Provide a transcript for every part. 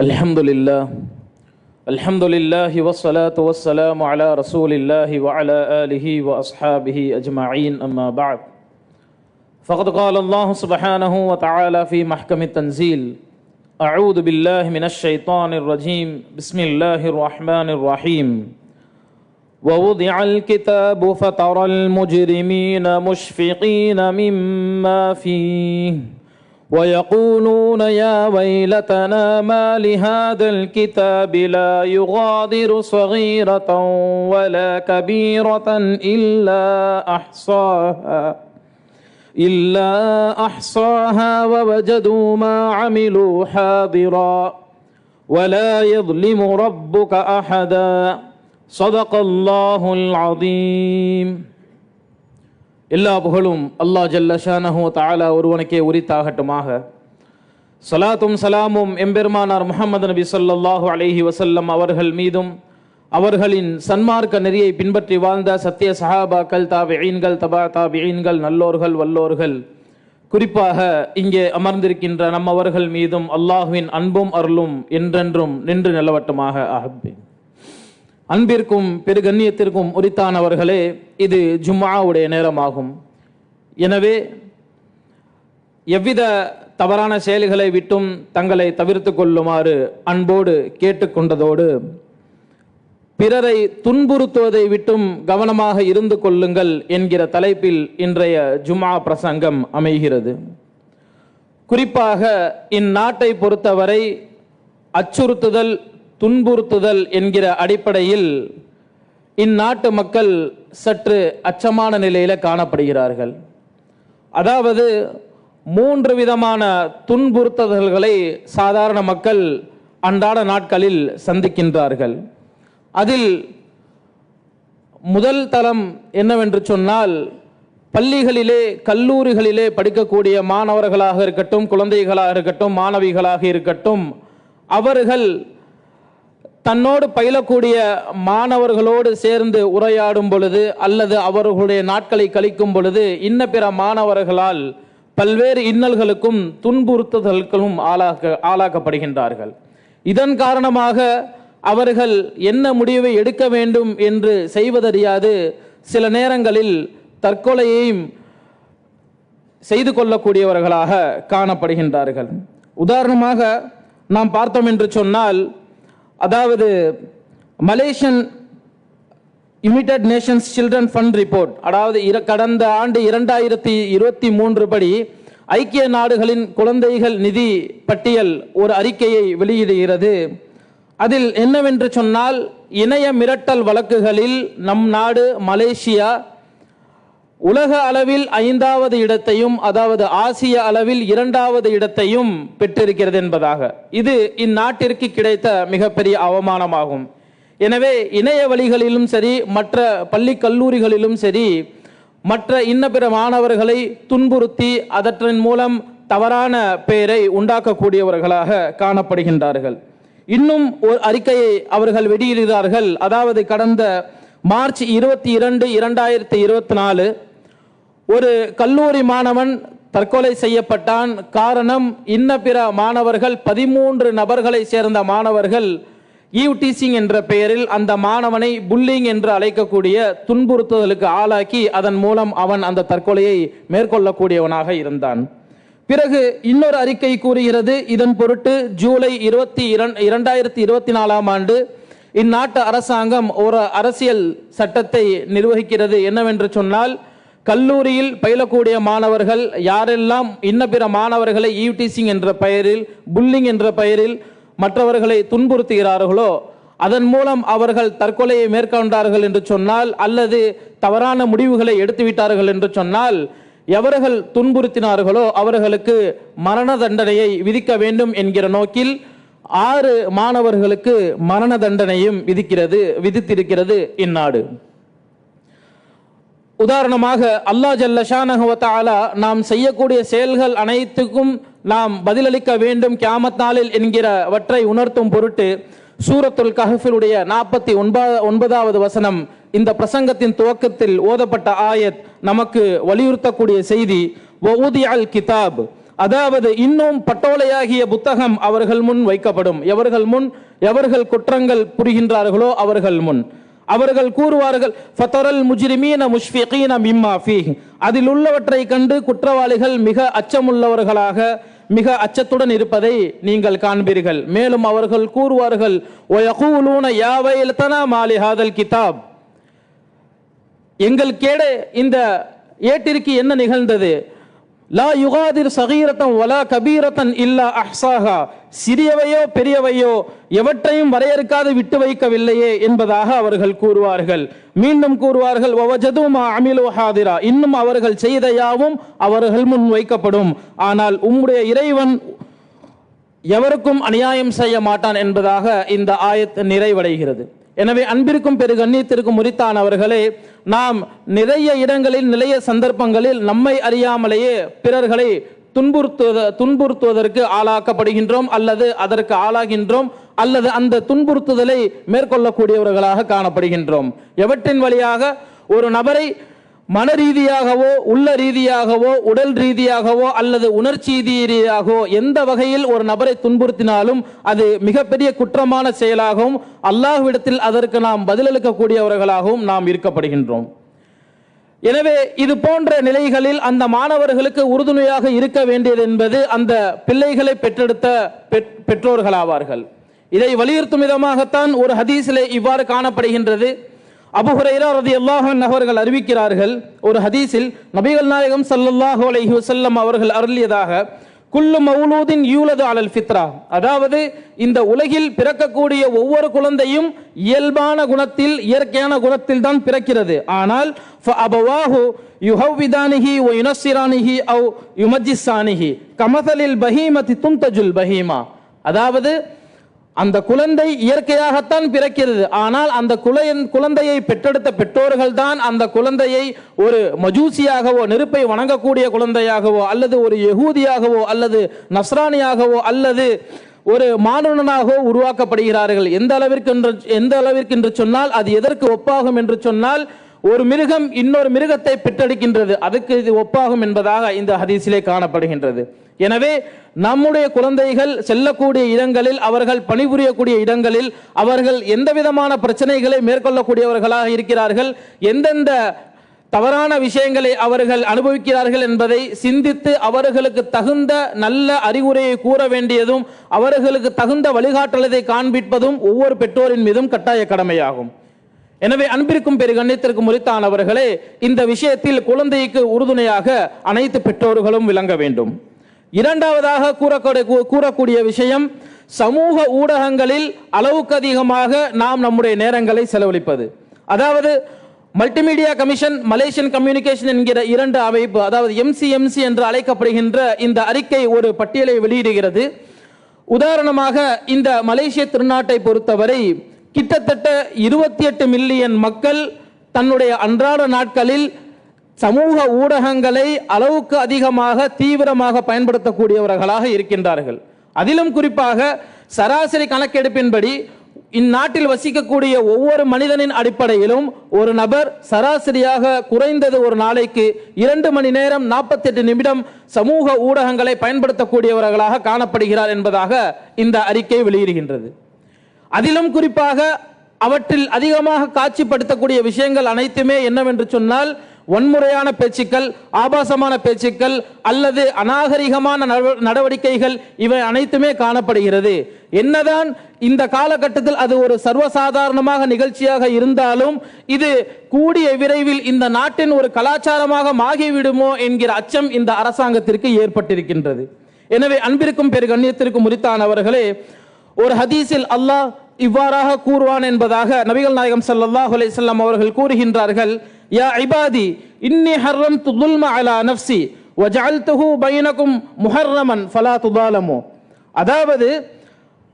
الحمد لله الحمد لله والصلاة والسلام على رسول الله وعلى آله وأصحابه أجمعين أما بعد فقد قال الله سبحانه وتعالى في محكم التنزيل أعوذ بالله من الشيطان الرجيم بسم الله الرحمن الرحيم ووضع الكتاب فترى المجرمين مشفقين مما فيه ويقولون يا ويلتنا ما لهذا الكتاب لا يغادر صغيرة ولا كبيرة إلا أحصاها إلا أحصاها ووجدوا ما عملوا حاضرا ولا يظلم ربك أحدا صدق الله العظيم. எல்லா புகழும் அல்லாஹ் ஜல்ல தாலா ஒருவனுக்கே உரித்தாகட்டுமாக. சலாத்தும் சலாமும் எம்பெருமானார் முகமது நபி சொல்லாஹு அலைஹி வசல்லம் அவர்கள் மீதும் அவர்களின் சன்மார்க்க நெறியை பின்பற்றி வாழ்ந்த சத்திய சஹாபாக்கள் தாபிஈன்கள் தபா தாபிஈன்கள் நல்லோர்கள் வல்லோர்கள் குறிப்பாக இங்கே அமர்ந்திருக்கின்ற நம்மவர்கள் மீதும் அல்லாஹுவின் அன்பும் அருளும் என்றென்றும் நின்று நிலவட்டுமாக. அஹப்பேன் அன்பிற்கும் பெருகண்ணியத்திற்கும் உரித்தானவர்களே இது ஜும்மாவுடைய நேரமாகும். எனவே எவ்வித தவறான செயல்களை விட்டும் தங்களை தவிர்த்து கொள்ளுமாறு அன்போடு கேட்டுக்கொண்டதோடு பிறரை துன்புறுத்துவதை விட்டும் கவனமாக இருந்து கொள்ளுங்கள் என்கிற தலைப்பில் இன்றைய ஜும்மா பிரசங்கம் அமைகிறது. குறிப்பாக இந்நாட்டை பொறுத்தவரை அச்சுறுத்துதல் துன்புறுத்துதல் என்கிற அடிப்படையில் இந்நாட்டு மக்கள் சற்று அச்சமான நிலையில் காணப்படுகிறார்கள். அதாவது மூன்று விதமான துன்புறுத்துதல்களை சாதாரண மக்கள் அன்றாட நாட்களில் சந்திக்கின்றார்கள். அதில் முதல் தளம் என்னவென்று சொன்னால் பள்ளிகளிலே கல்லூரிகளிலே படிக்கக்கூடிய மாணவர்களாக இருக்கட்டும் குழந்தைகளாக இருக்கட்டும் மாணவிகளாக இருக்கட்டும் அவர்கள் தன்னோடு பயிலக்கூடிய மாணவர்களோடு சேர்ந்து உரையாடும் பொழுது அல்லது அவர்களுடைய நாட்களை கழிக்கும் பொழுது இன்ன பிற மாணவர்களால் பல்வேறு இன்னல்களுக்கும் துன்புறுத்துதல்களும் ஆளாக்க ஆளாக்கப்படுகின்றார்கள். இதன் காரணமாக அவர்கள் என்ன முடிவை எடுக்க வேண்டும் என்று செய்வதறியாது சில நேரங்களில் தற்கொலையையும் செய்து கொள்ளக்கூடியவர்களாக காணப்படுகின்றார்கள். உதாரணமாக நாம் பார்த்தோம் என்று சொன்னால் அதாவது Malaysian United Nations Children Fund report அதாவது கடந்த ஆண்டு இரண்டாயிரத்தி இருபத்தி மூன்று படி ஐக்கிய நாடுகளின் குழந்தைகள் நிதி பட்டியல் ஒரு அறிக்கையை வெளியிடுகிறது. அதில் என்னவென்று சொன்னால் இணைய மிரட்டல் வழக்குகளில் நம் நாடு மலேசியா உலக அளவில் ஐந்தாவது இடத்தையும் அதாவது ஆசிய அளவில் இரண்டாவது இடத்தையும் பெற்றிருக்கிறது என்பதாக. இது இந்நாட்டிற்கு கிடைத்த மிகப்பெரிய அவமானமாகும். எனவே இணைய வழிகளிலும் சரி மற்ற பள்ளி கல்லூரிகளிலும் சரி மற்ற இன்ன பிற மாணவர்களை துன்புறுத்தி அதற்றின் மூலம் தவறான பெயரை உண்டாக்கக்கூடியவர்களாக காணப்படுகின்றார்கள். இன்னும் ஒரு அறிக்கையை அவர்கள் வெளியிடுகிறார்கள். அதாவது கடந்த மார்ச் இருபத்தி இரண்டு இரண்டாயிரத்தி இருபத்தி நாலு ஒரு கல்லூரி மாணவன் தற்கொலை செய்யப்பட்டான். காரணம் இன்ன பிற மாணவர்கள் பதிமூன்று நபர்களை சேர்ந்த மாணவர்கள் ஈவ் டீசிங் என்ற பெயரில் அந்த மாணவனை புல்லிங் என்று அழைக்கக்கூடிய துன்புறுத்துதலுக்கு ஆளாக்கி அதன் மூலம் அவன் அந்த தற்கொலையை மேற்கொள்ளக்கூடியவனாக இருந்தான். பிறகு இன்னொரு அறிக்கை கூறுகிறது இதன் பொருட்டு ஜூலை இருபத்தி இரண்டாயிரத்தி இருபத்தி நாலாம் ஆண்டு இந்நாட்டு அரசாங்கம் ஒரு அரசியல் சட்டத்தை நிர்வகிக்கிறது. என்னவென்று சொன்னால் கல்லூரியில் பயிலக்கூடிய மாணவர்கள் யாரெல்லாம் இன்ன பிற மாணவர்களை ஈவ்டீசிங் என்ற பெயரில் புல்லிங் என்ற பெயரில் மற்றவர்களை துன்புறுத்துகிறார்களோ அதன் மூலம் அவர்கள் தற்கொலையை மேற்கொண்டார்கள் என்று சொன்னால் அல்லது தவறான முடிவுகளை எடுத்துவிட்டார்கள் என்று சொன்னால் எவர்கள் துன்புறுத்தினார்களோ அவர்களுக்கு மரண தண்டனையை விதிக்க வேண்டும் என்கிற நோக்கில் ஆறு மாணவர்களுக்கு மரண தண்டனையும் விதிக்கிறது விதித்திருக்கிறது இந்நாடு. உதாரணமாக அல்லாஹ் ஜல்ல ஷானஹு நாம் செய்யக்கூடிய செயல்கள் அனைத்துக்கும் நாம் பதிலளிக்க வேண்டும் கியாமத்நாளில் என்கிறவற்றை உணர்த்தும் பொருட்டு சூரத்துல் கஹஃபிலுடைய நாற்பத்தி ஒன்பது ஒன்பதாவது வசனம் இந்த பிரசங்கத்தின் துவக்கத்தில் ஓதப்பட்ட ஆயத் நமக்கு வலியுறுத்தக்கூடிய செய்தி வவுதி அல் கிதாப் அதாவது இன்னும் பட்டோலையாகிய புத்தகம் அவர்கள் முன் வைக்கப்படும். எவர்கள் முன் எவர்கள் குற்றங்கள் புரிகின்றார்களோ அவர்கள் முன். அவர்கள் கூறுவார்கள் ஃபதரல் முஜ்ரிமீன முஷ்ஃபிகீன மிம்மா ஃபீஹ். அதில் உள்ளவற்றை கண்டு குற்றவாளிகள் மிக அச்சமுள்ளவர்களாக மிக அச்சத்துடன் இருப்பதை நீங்கள் காண்பீர்கள். மேலும் அவர்கள் கூறுவார்கள் ஒயகூலூன யாவைலத்தனா மாலி ஹாதல் கிதாப். எங்கள் கேட இந்த ஏட்டிற்கு என்ன நிகழ்ந்தது? லா யுகாதிர் சகீரத்தம் வலா கபீரத்தன் இல்லா அஹ்சாகா சிறியவையோ பெரியவையோ எவற்றையும் வரையறுக்காது விட்டு வைக்கவில்லையே என்பதாக அவர்கள் கூறுவார்கள். மீண்டும் கூறுவார்கள் வவஜதுமா அமிலோ ஹாதிரா. இன்னும் அவர்கள் செய்த யாவும் அவர்கள் முன் வைக்கப்படும். ஆனால் உம்முடைய இறைவன் எவருக்கும் அநியாயம் செய்ய மாட்டான் என்பதாக இந்த ஆயத் நிறைவடைகிறது. எனவே அன்பிற்கும் பெரு கண்ணியத்திற்கும் உரித்தானவர்களே நாம் நிறைய இடங்களில் நிறைய சந்தர்ப்பங்களில் நம்மை அறியாமலேயே பிறர்களை துன்புறுத்துவத துன்புறுத்துவதற்கு ஆளாக்கப்படுகின்றோம் அல்லது அதற்கு ஆளாகின்றோம் அல்லது அந்த துன்புறுத்துதலை மேற்கொள்ளக்கூடியவர்களாக காணப்படுகின்றோம். எவற்றின் வழியாக? ஒரு நபரை மன ரீதியாகவோ உள்ள ரீதியாகவோ உடல் ரீதியாகவோ அல்லது உணர்ச்சி ரீதியாகவோ எந்த வகையில் ஒரு நபரை துன்புறுத்தினாலும் அது மிகப்பெரிய குற்றமான செயலாகவும் அல்லாஹ்விடத்தில் அதற்கு நாம் பதிலளிக்கக்கூடியவர்களாகவும் நாம் இருக்கப்படுகின்றோம். எனவே இது போன்ற நிலைகளில் அந்த மாணவர்களுக்கு உறுதுணையாக இருக்க வேண்டியது என்பது அந்த பிள்ளைகளை பெற்றெடுத்த பெற்- பெற்றோர்களாவார்கள். இதை வலியுறுத்தும் விதமாகத்தான் ஒரு ஹதீஸிலே இவ்வாறு காணப்படுகின்றது. அபுஹுரைரா ரதி அல்லாஹன் அவர்கள் அறிவிக்கிறார்கள். ஒரு ஹதீஸில் நபிகள் நாயகம் சல்லல்லாஹு அலஹி வசல்லம் அவர்கள் அருளியதாக குல்லு மவுலூதின் யூலது அலல் ஃபித்ரா. அதாவது இந்த உலகில் பிறக்கக்கூடிய ஒவ்வொரு குழந்தையும் இயல்பான குணத்தில் இயற்கையான குணத்தில் தான் பிறக்கிறது. ஆனால் அபவாஹு யுஹவ்விதானிஹி ஒ யுனஸ்ஸிரானிஹி அவ் யுமஜிஸ்ஸானிஹி கமசலில் பஹீமதி துந்தஜுல் பஹீமா. அதாவது அந்த குழந்தை இயற்கையாகத்தான் பிறக்கிறது. ஆனால் அந்த குலையன் குழந்தையை பெற்றெடுத்த பெற்றோர்கள் தான் அந்த குழந்தையை ஒரு மஜூசியாகவோ நெருப்பை வணங்கக்கூடிய குழந்தையாகவோ அல்லது ஒரு யகூதியாகவோ அல்லது நஸ்ரானியாகவோ அல்லது ஒரு மானுடனாகவோ உருவாக்கப்படுகிறார்கள். எந்த அளவிற்கு என்று எந்த அளவிற்கு என்று சொன்னால் அது எதற்கு ஒப்பாகும் என்று சொன்னால் ஒரு மிருகம் இன்னொரு மிருகத்தை பெற்றெடுக்கின்றது அதுக்கு இது ஒப்பாகும் என்பதாக இந்த ஹதீஸிலே காணப்படுகின்றது. எனவே நம்முடைய குழந்தைகள் செல்லக்கூடிய இடங்களில் அவர்கள் பணிபுரியக்கூடிய இடங்களில் அவர்கள் எந்த விதமான பிரச்சனைகளை மேற்கொள்ளக்கூடியவர்களாக இருக்கிறார்கள் எந்தெந்த தவறான விஷயங்களை அவர்கள் அனுபவிக்கிறார்கள் என்பதை சிந்தித்து அவர்களுக்கு தகுந்த நல்ல அறிவுரையை கூற வேண்டியதும் அவர்களுக்கு தகுந்த வழிகாட்டலதை காண்பிப்பதும் ஒவ்வொரு பெற்றோரின் மீதும் கட்டாய கடமையாகும். எனவே அன்பிற்கும் பெரு கண்ணியத்திற்கும் உரித்தானவர்களே இந்த விஷயத்தில் குழந்தைக்கு உறுதுணையாக அனைத்து பெற்றோர்களும் விளங்க வேண்டும். இரண்டாவதாக கூறக்கூடிய கூறக்கூடிய விஷயம் சமூக ஊடகங்களில் அளவுக்கு அதிகமாக நாம் நம்முடைய நேரங்களை செலவழிப்பது. அதாவது மல்டிமீடியா கமிஷன் மலேசியன் கம்யூனிகேஷன் என்கிற இரண்டு அமைப்பு அதாவது எம்சிஎம்சி என்று அழைக்கப்படுகின்ற இந்த அறிக்கை ஒரு பட்டியலை வெளியிடுகிறது. உதாரணமாக இந்த மலேசிய திருநாட்டை பொறுத்தவரை கிட்டத்தட்ட இருபத்தி எட்டு மில்லியன் மக்கள் தன்னுடைய அன்றாட நாட்களில் சமூக ஊடகங்களை அளவுக்கு அதிகமாக தீவிரமாக பயன்படுத்தக்கூடியவர்களாக இருக்கின்றார்கள். அதிலும் குறிப்பாக சராசரி கணக்கெடுப்பின்படி இந்நாட்டில் வசிக்கக்கூடிய ஒவ்வொரு மனிதனின் அடிப்படையிலும் ஒரு நபர் சராசரியாக குறைந்தது ஒரு நாளைக்கு இரண்டு மணி நேரம் நாற்பத்தெட்டு நிமிடம் சமூக ஊடகங்களை பயன்படுத்தக்கூடியவர்களாக காணப்படுகிறார் என்பதாக இந்த அறிக்கை வெளியிடுகின்றது. அதிலும் குறிப்பாக அவற்றில் அதிகமாக காட்சிப்படுத்தக்கூடிய விஷயங்கள் அனைத்துமே என்னவென்று சொன்னால் வன்முறையான பேச்சுக்கள் ஆபாசமான பேச்சுக்கள் அல்லது அநாகரிகமான நடவ- நடவடிக்கைகள் இவை அனைத்துமே காணப்படுகிறது. என்னதான் இந்த காலகட்டத்தில் அது ஒரு சர்வசாதாரணமாக நிகழ்ச்சியாக இருந்தாலும் இது கூடிய விரைவில் இந்த நாட்டின் ஒரு கலாச்சாரமாக மாகிவிடுமோ என்கிற அச்சம் இந்த அரசாங்கத்திற்கு ஏற்பட்டிருக்கின்றது. எனவே அன்பிற்கும் பெரு கண்ணியத்திற்கும் உரித்தானவர்களே ஒரு ஹதீஸில் அல்லாஹ் இவ்வாறாக கூறுவான் என்பதாக நபிகள் நாயகம் சல்லாஹ் அலைஹி அவர்கள் கூறுகின்றார்கள். யா இபாதி இன்னி ஹர்ரம் துல்ம அலா நப்சி வஜஅல்துஹு பைனகும் முஹர்ரமன் ஃபலா துதாலமோ. அதாவது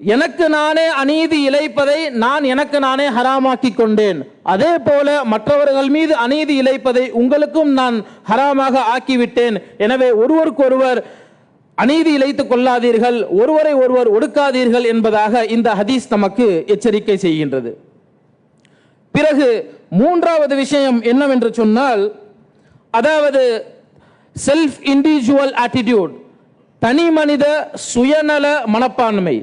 எனக்கு நானே அநீதி இழைப்பதை நான் எனக்கு நானே ஹராமாக்கி கொண்டேன். அதே போல மற்றவர்கள் மீது அநீதி இழைப்பதை உங்களுக்கும் நான் ஹராமாக ஆக்கிவிட்டேன். எனவே ஒருவருக்கொருவர் அநீதி இழைத்துக் கொள்ளாதீர்கள் ஒருவரை ஒருவர் ஒடுக்காதீர்கள் என்பதாக இந்த ஹதீஸ் நமக்கு எச்சரிக்கை செய்கின்றது. பிறகு மூன்றாவது விஷயம் என்னவென்று சொன்னால் அதாவது செல்ஃப் இண்டிவிஜுவல் ஆட்டிடியூட் தனி மனித சுயநல மனப்பான்மை.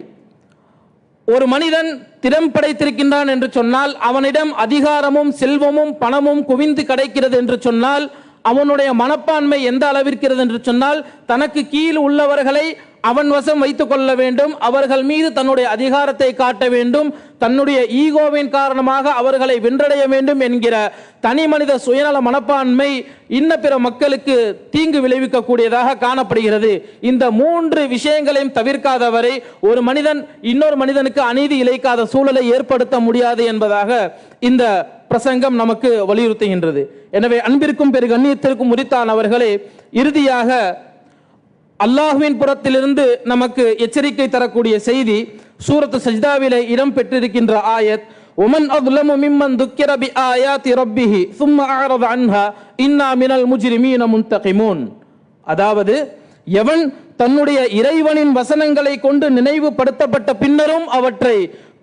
ஒரு மனிதன் திறம் படைத்திருக்கின்றான் என்று சொன்னால் அவனிடம் அதிகாரமும் செல்வமும் பணமும் குவிந்து கிடைக்கிறது என்று சொன்னால் அவனுடைய மனப்பான்மை எந்த அளவிற்கிறது என்று சொன்னால் தனக்கு கீழ் உள்ளவர்களை அவன் வசம் வைத்துக் கொள்ள வேண்டும் அவர்கள் மீது தன்னுடைய அதிகாரத்தை காட்ட வேண்டும் தன்னுடைய ஈகோவின் காரணமாக அவர்களை வென்றடைய வேண்டும் என்கிற தனி மனித சுயநல மனப்பான்மை இன்ன பிற மக்களுக்கு தீங்கு விளைவிக்கக்கூடியதாக காணப்படுகிறது. இந்த மூன்று விஷயங்களையும் தவிர்க்காதவரை ஒரு மனிதன் இன்னொரு மனிதனுக்கு அநீதி இழைக்காத சூழலை ஏற்படுத்த முடியாது என்பதாக இந்த பிரசங்கம் நமக்கு வலியுறுத்துகின்றது. எனவே அன்பிற்கும் பெரு கண்ணியத்திற்கும் உரித்தானவர்களே இறுதியாக அல்லாஹுவின் புறத்திலிருந்து நமக்கு எச்சரிக்கை தரக்கூடிய செய்தி சூரத்து சஜ்தாவிலே இடம் பெற்றிருக்கின்ற ஆயத் ஒமன் அதுலமு மிம்மன் துக்கிர பி ஆயாத்தி அன்ஹா இன்னா மினல் முஜ்ரிமீன அதாவது எவன் தன்னுடைய இறைவனின் வசனங்களை கொண்டு நினைவுபடுத்தப்பட்ட பின்னரும் அவற்றை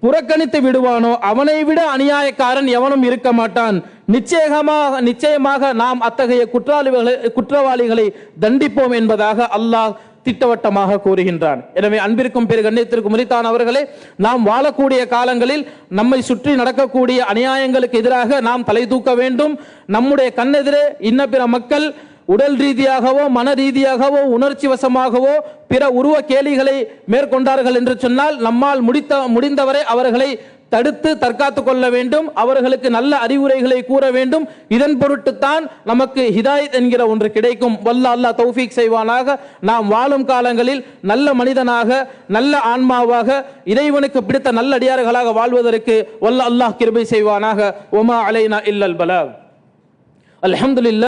புறக்கணித்து விடுவானோ அவனை விட அநியாயக்காரன் எவனும் இருக்க மாட்டான். நிச்சயமாக நிச்சயமாக நாம் அத்தகைய குற்றவாளிகளை குற்றவாளிகளை தண்டிப்போம் என்பதாக அல்லாஹ் திட்டவட்டமாக கூறுகின்றான். எனவே அன்பிற்கும் பெரு கண்ணியத்திற்கும் முறித்தானவர்களே நாம் வாழக்கூடிய காலங்களில் நம்மை சுற்றி நடக்கக்கூடிய அநியாயங்களுக்கு எதிராக நாம் தலை தூக்க வேண்டும். நம்முடைய கண்ணெதிரே இன்ன பிற மக்கள் உடல் ரீதியாகவோ மன ரீதியாகவோ உணர்ச்சி வசமாகவோ பிற உருவ கேலிகளை மேற்கொண்டார்கள் என்று சொன்னால் நம்மால் முடித்த முடிந்தவரை அவர்களை தடுத்து தற்காத்து கொள்ள வேண்டும். அவர்களுக்கு நல்ல அறிவுரைகளை கூற வேண்டும். இதன் பொருட்டுத்தான் நமக்கு ஹிதாயத் என்கிற ஒன்று கிடைக்கும். வல்ல அல்லாஹ் தௌஃபீக் செய்வானாக. நாம் வாழும் காலங்களில் நல்ல மனிதனாக நல்ல ஆன்மாவாக இறைவனுக்கு பிடித்த நல்ல அடியார்களாக வாழ்வதற்கு வல்ல அல்லாஹ் கிருபை செய்வானாக. ஒமா அலைனா இல்லல் பல. அல்ஹம்துலில்லாஹ்.